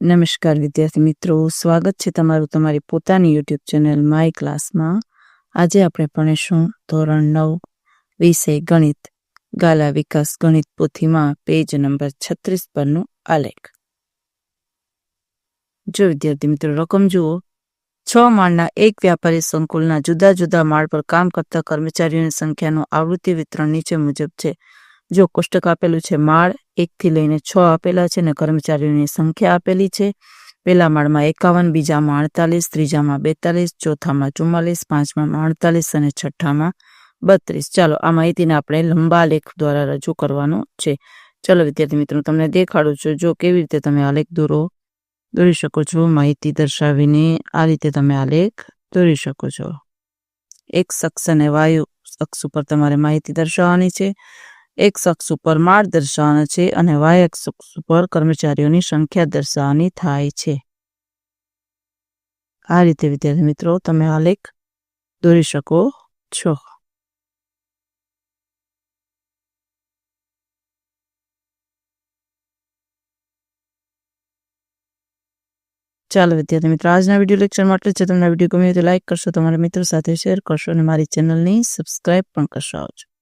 નમસ્કાર વિદ્યાર્થી મિત્રો, સ્વાગત છે તમારું તમારી પોતાની યુટ્યુબ ચેનલ માય ક્લાસમાં આજે આપણે ભણીશું ધોરણ નવ, વિષય ગણિત. ગાલા વિકાસ ગણિત પોથીમાં પેજ નંબર છત્રીસ પરનું આલેખ. જો વિદ્યાર્થી મિત્રો, રકમ જુઓ. છ માળના એક વ્યાપારી સંકુલના જુદા જુદા માળ પર કામ કરતા કર્મચારીઓની સંખ્યાનું આવૃત્તિ વિતરણ નીચે મુજબ છે. જો કોષ્ટક આપેલું છે માળ, એકથી લઈને છ આપેલા છે અને કર્મચારીઓની સંખ્યા આપેલી છે. પહેલા માળમાં એકાવન, બીજામાં અડતાલીસ, ત્રીજામાં બેતાલીસ, ચોથામાં ચુમ્માલીસ, પાંચમામાં અડતાલીસ અને છઠ્ઠામાં બત્રીસ. ચાલો, આ માહિતીને આપણે લંબા લેખ દ્વારા રજૂ કરવાનો છે. ચલો, વિદ્યાર્થી મિત્રો તમને દેખાડું છું. જો કેવી રીતે તમે આલેખ દોરો, દોરી શકો છો, માહિતી દર્શાવીને આ રીતે તમે આલેખ દોરી શકો છો. એક શખ્સ અને વાયુ શખ્સ ઉપર તમારે માહિતી દર્શાવવાની છે. એક શખ્સ ઉપર માળ દર્શાવવાનો છે અને વાય અક્ષ ઉપર કર્મચારીઓની સંખ્યા દર્શાવવાની થાય છે. આ રીતે, વિદ્યાર્થી મિત્રો, તમે આલેખ દોરી શકો છો. ચાલો, વિદ્યાર્થી મિત્રો, આજના વીડિયો લેક્ચર માટે છે તમને વીડિયો ગમ્યો તો લાઈક કરશો, તમારા મિત્રો સાથે શેર કરશો અને મારી ચેનલની સબસ્ક્રાઇબ પણ કરશો. આવજો